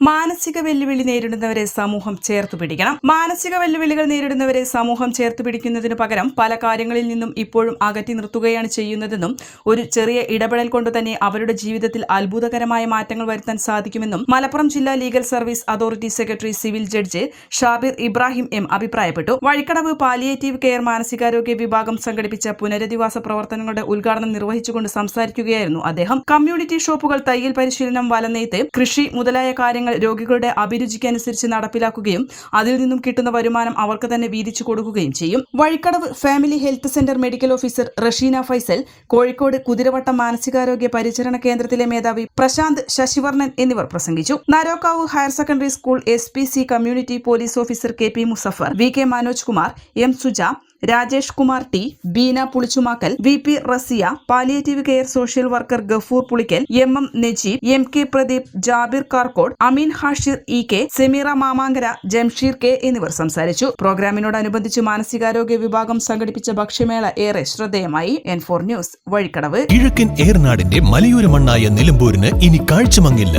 മാനസിക വെല്ലുവിളി നേരിടുന്നവരെ സമൂഹം ചേർത്ത് പിടിക്കണം. മാനസിക വെല്ലുവിളികൾ നേരിടുന്നവരെ സമൂഹം ചേർത്ത് പിടിക്കുന്നതിനു പകരം പല കാര്യങ്ങളിൽ നിന്നും ഇപ്പോഴും അകറ്റി നിർത്തുകയാണ് ചെയ്യുന്നതെന്നും ഒരു ചെറിയ ഇടപെടൽ കൊണ്ട് തന്നെ അവരുടെ ജീവിതത്തിൽ അത്ഭുതകരമായ മാറ്റങ്ങൾ വരുത്താൻ സാധിക്കുമെന്നും മലപ്പുറം ജില്ലാ legal service authority secretary civil judge Shabir Ibrahim M അഭിപ്രായപ്പെട്ടു. വഴിക്കടവ് പാലിയേറ്റീവ് കെയർ മാനസികാരോഗ്യ വിഭാഗം സംഘടിപ്പിച്ച പുനരധിവാസ പ്രവർത്തനങ്ങളുടെ ഉദ്ഘാടനം നിർവഹിച്ചുകൊണ്ട് സംസാരിക്കുകയായിരുന്നു അദ്ദേഹം. കമ്മ്യൂണിറ്റി ഷോപ്പുകൾ തയ്യൽ പരിശീലനം വലനെയ്ത്ത് കൃഷി മുതലായ കാര്യങ്ങൾ രോഗികളുടെ അഭിരുചിക്കനുസരിച്ച് നടപ്പിലാക്കുകയും അതിൽ നിന്നും കിട്ടുന്ന വരുമാനം അവർക്ക് തന്നെ വീതിച്ചു കൊടുക്കുകയും ചെയ്യും. Vazhikkadavu family health centre medical officer Rasheena Faisal Kozhikode Kuthiravattam മാനസികാരോഗ്യ പരിചരണ കേന്ദ്രത്തിലെ മേധാവി പ്രശാന്ത് ശശിവർണൻ എന്നിവർ പ്രസംഗിച്ചു. Narokkavu higher secondary school S community police officer K P Muzaffar V K Manoj Kumar M Suja Rajesh Kumar T Beena Pulichumakkal V P Raziya palliative care social worker Gafoor Pulikkal M M Najeeb M K Pradeep Jabir Karkkod Ameen Hashir E K Semeera Mamankara Jamsheer K എന്നിവർ സംസാരിച്ചു. പ്രോഗ്രാമിനോടനുബന്ധിച്ച് മാനസികാരോഗ്യ വിഭാഗം സംഘടിപ്പിച്ച ഭക്ഷ്യമേള ഏറെ ശ്രദ്ധേയമായി. N four news Vazhikkadavu. കിഴക്കൻ ഏർനാടിന്റെ മലയോര മണ്ണായ നിലമ്പൂരിന് ഇനി കാഴ്ചമങ്ങില്ല.